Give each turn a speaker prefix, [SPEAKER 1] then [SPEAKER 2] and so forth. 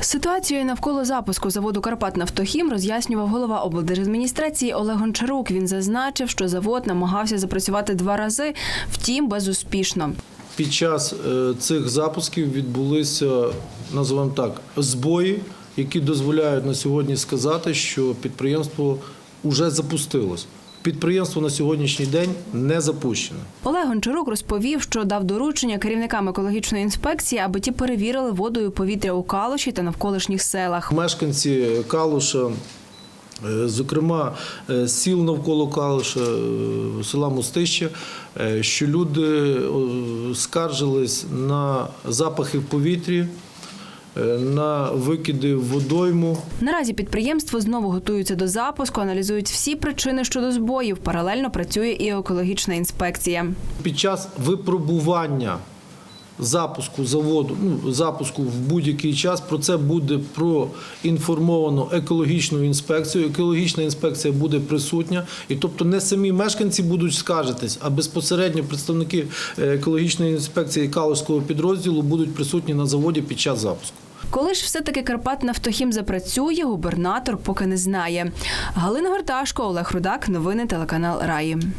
[SPEAKER 1] Ситуацію навколо запуску заводу Карпат Нафтохім роз'яснював голова облдержадміністрації Олег Гончарук. Він зазначив, що завод намагався запрацювати два рази, втім безуспішно.
[SPEAKER 2] Під час е, цих запусків відбулися, називаємо так, збої, які дозволяють на сьогодні сказати, що підприємство вже запустилось. Підприємство на сьогоднішній день не запущене.
[SPEAKER 1] Олег Гончарук розповів, що дав доручення керівникам екологічної інспекції, аби ті перевірили воду і повітря у Калуші та навколишніх селах.
[SPEAKER 2] Мешканці Калуша, е, зокрема е, сіл навколо Калуша, е, села Мостище, е, що люди скаржились на запахи в повітрі, на викиди в водойму.
[SPEAKER 1] Наразі підприємство знову готується до запуску, аналізують всі причини щодо збоїв. Паралельно працює і екологічна інспекція.
[SPEAKER 2] Під час випробування запуску заводу, ну, запуску в будь-який час про це буде проінформовано екологічну інспекцію. Екологічна інспекція буде присутня, і тобто не самі мешканці будуть скаржитись, а безпосередньо представники е, екологічної інспекції Калузького підрозділу будуть присутні на заводі під час запуску.
[SPEAKER 1] Коли ж все-таки Карпат Нафтохім запрацює, губернатор поки не знає. Галина Горташко, Олег Рудак, новини телеканал Раї.